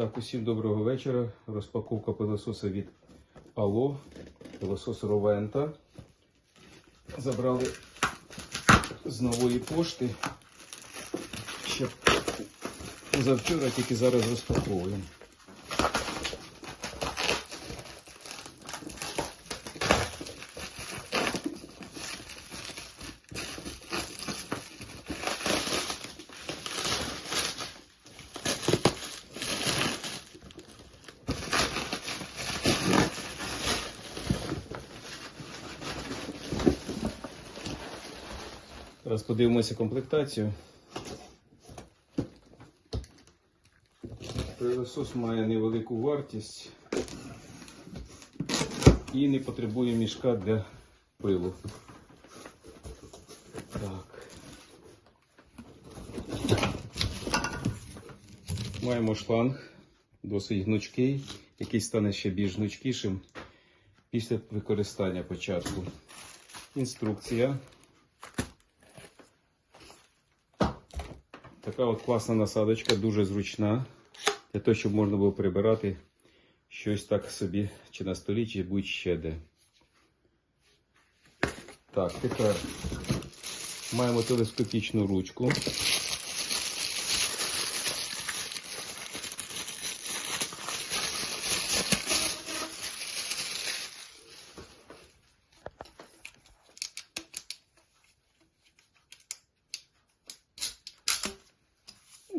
Так, усім доброго вечора. Розпаковка пилососа від Ало. Пилосос Ровента. Забрали з нової пошти. Ще завчора, тільки зараз розпаковуємо. Зараз подивимося комплектацію. Пилосос має невелику вартість і не потребує мішка для пилу. Так. Маємо шланг, досить гнучкий, який стане ще більш гнучкішим після використання початку. Інструкція. Така от класна насадочка, дуже зручна. Для того, щоб можна було прибирати щось так собі, чи на столі, чи будь-ще де. Так, тепер маємо телескопічну ручку.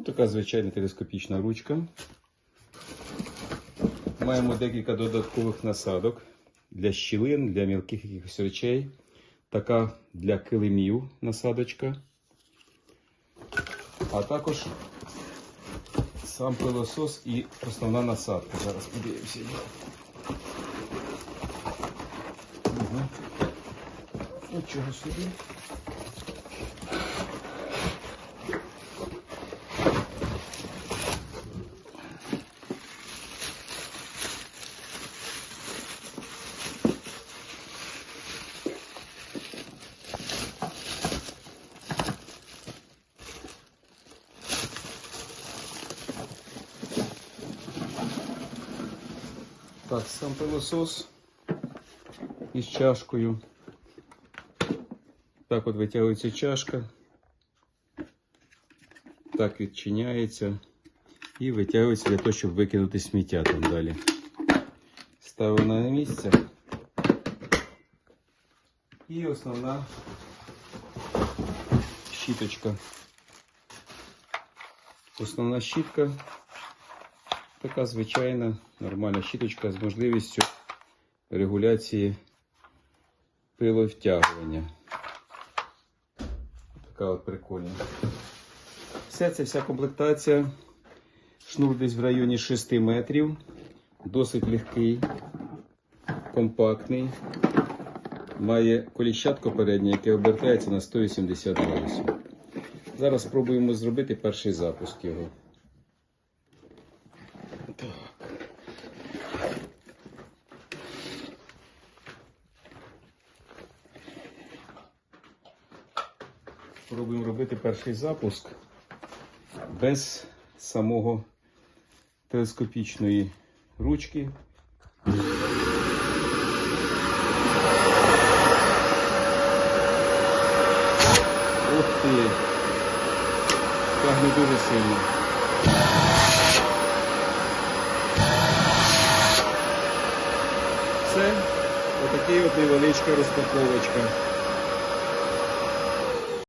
Така звичайна телескопічна ручка. Маємо декілька додаткових насадок для щілин, для мілких якихось речей. Така для килимів насадочка. А також сам пилосос і основна насадка. Зараз подивимося. Угу. Нічого собі. Так, сам пилосос із чашкою. Так от витягується чашка. Так відчиняється і витягується для того, щоб викинути сміття там далі. Ставимо на місце. І основна щіточка. Основна щітка Така звичайна нормальна щіточка з можливістю регуляції пиловтягування. Така от прикольна. Все це вся комплектація. Шнур десь в районі 6 метрів. Досить легкий, компактний. Має коліщатко переднє, яке обертається на 180 градусів. Зараз спробуємо зробити перший запуск його. Спробуємо робити перший запуск без самого телескопічної ручки. Ух ти! Тягне дуже сильно. Все, отакий от невеличка розпаковочка.